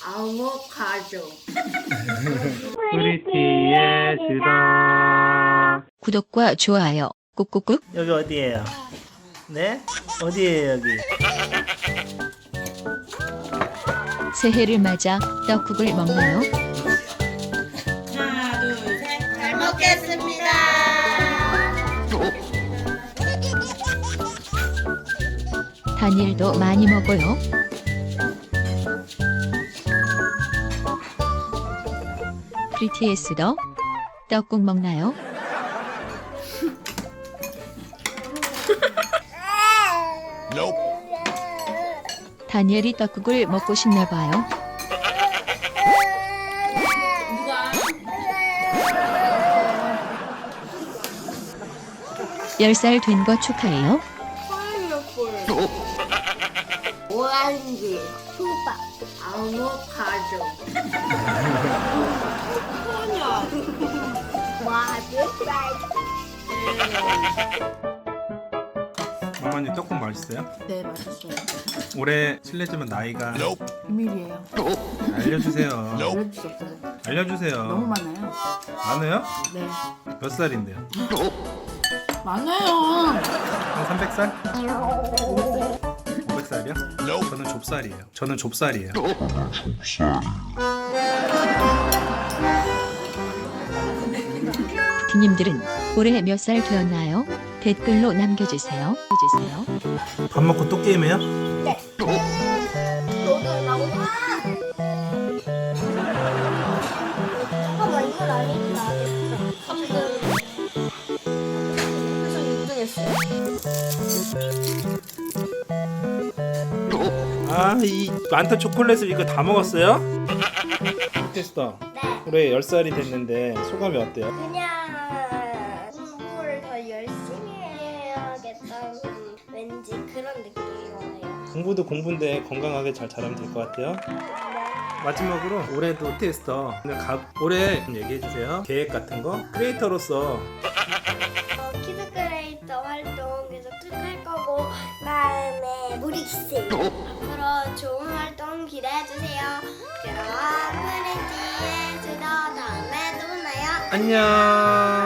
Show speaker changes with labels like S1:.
S1: 아보카도.
S2: 프리티의 수다
S3: 구독과 좋아요 꾹꾹꾹
S2: 여기 어디예요? 네? 어디예요 여기?
S3: 새해를 맞아 떡국을 먹나요?
S1: 하나, 둘, 셋. 잘 먹겠습니다.
S3: 다니엘도 많이 먹어요. 프리티의 수더 떡국 먹나요? 다니엘이 떡국을 먹고 싶나 봐요. 열 살 된 거 축하해요.
S1: 오렌지. 수박. 아보카도.
S4: 어머니 떡국 맛있어요?
S5: 네, 맛있어요.
S4: 올해 실례지만 나이가
S5: 비밀이에요.
S4: 알려주세요.
S5: 알려주셨어요.
S4: 알려주세요.
S5: 너무 많아요.
S4: 많아요?
S5: 네.
S4: 몇 살인데요?
S5: 많아요.
S4: 한 300살? 500살이요? 저는 좁쌀이에요. 저는 좁쌀이에요.
S3: 비님들은 올해 몇 살 되었나요? 댓글로 남겨주세요. 해주세요.
S4: 밥 먹고 또 게임해요?
S1: 너도 나와. 잠깐만 이건 아니지 나. 지금. 그래서 6등했어.
S4: 아, 이 많던 초콜릿을 이거 다 먹었어요? 테스터.
S1: 네.
S4: 올해 10살이 됐는데 소감이 어때요?
S1: 그냥 그런 느낌이 와요.
S4: 공부도 공부인데 건강하게 잘 잘하면 될 것 같아요. 마지막으로 올해도 테스터 오늘 각 올해 좀 얘기해 주세요. 계획 같은 거 크리에이터로서
S1: 어, 키드 크리에이터 활동 계속 쭉할 거고 그다음에 무리스 앞으로 좋은 활동 기대해 주세요. 그럼 프리티의 수더 다음에 또 만나요.
S4: 안녕.